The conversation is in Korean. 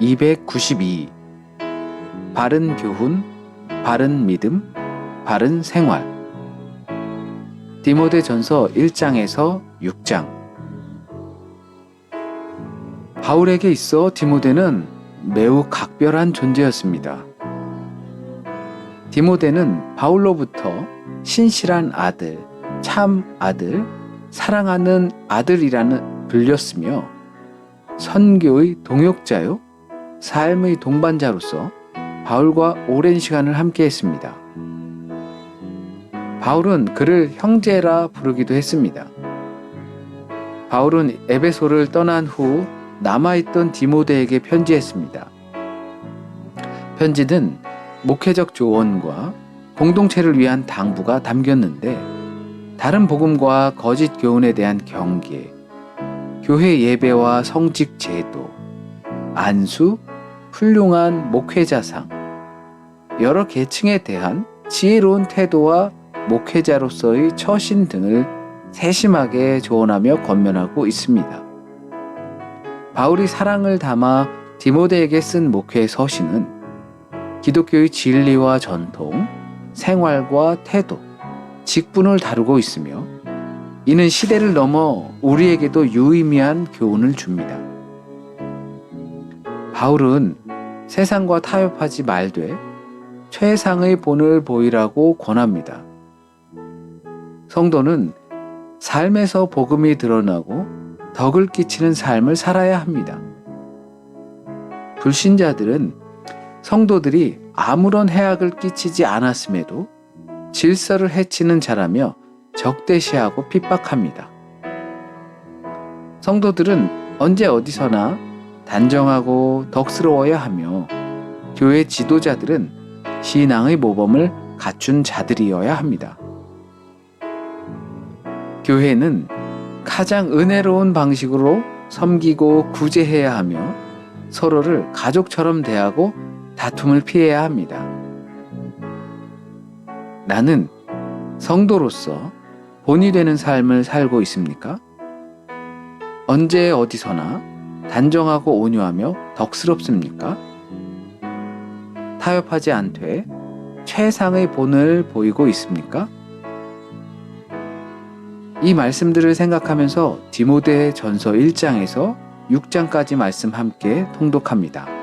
292 바른 교훈, 바른 믿음, 바른 생활. 디모데 전서 1장에서 6장. 바울에게 있어 디모데는 매우 각별한 존재였습니다. 디모데는 바울로부터 신실한 아들, 참 아들, 사랑하는 아들이라는 불렸으며 선교의 동역자요, 삶의 동반자로서 바울과 오랜 시간을 함께 했습니다. 바울은 그를 형제라 부르기도 했습니다. 바울은 에베소를 떠난 후 남아있던 디모데에게 편지했습니다. 편지는 목회적 조언과 공동체를 위한 당부가 담겼는데 다른 복음과 거짓 교훈에 대한 경계, 교회 예배와 성직 제도, 안수, 훌륭한 목회자상, 여러 계층에 대한 지혜로운 태도와 목회자로서의 처신 등을 세심하게 조언하며 권면하고 있습니다. 바울이 사랑을 담아 디모데에게 쓴 목회 서신은 기독교의 진리와 전통, 생활과 태도, 직분을 다루고 있으며 이는 시대를 넘어 우리에게도 유의미한 교훈을 줍니다. 바울은 세상과 타협하지 말되 최상의 본을 보이라고 권합니다. 성도는 삶에서 복음이 드러나고 덕을 끼치는 삶을 살아야 합니다. 불신자들은 성도들이 아무런 해악을 끼치지 않았음에도 질서를 해치는 자라며 적대시하고 핍박합니다. 성도들은 언제 어디서나 단정하고 덕스러워야 하며 교회 지도자들은 신앙의 모범을 갖춘 자들이어야 합니다. 교회는 가장 은혜로운 방식으로 섬기고 구제해야 하며 서로를 가족처럼 대하고 다툼을 피해야 합니다. 나는 성도로서 본이 되는 삶을 살고 있습니까? 언제 어디서나 단정하고 온유하며 덕스럽습니까? 타협하지 않되 최상의 본을 보이고 있습니까? 이 말씀들을 생각하면서 디모데 전서 1장에서 6장까지 말씀 함께 통독합니다.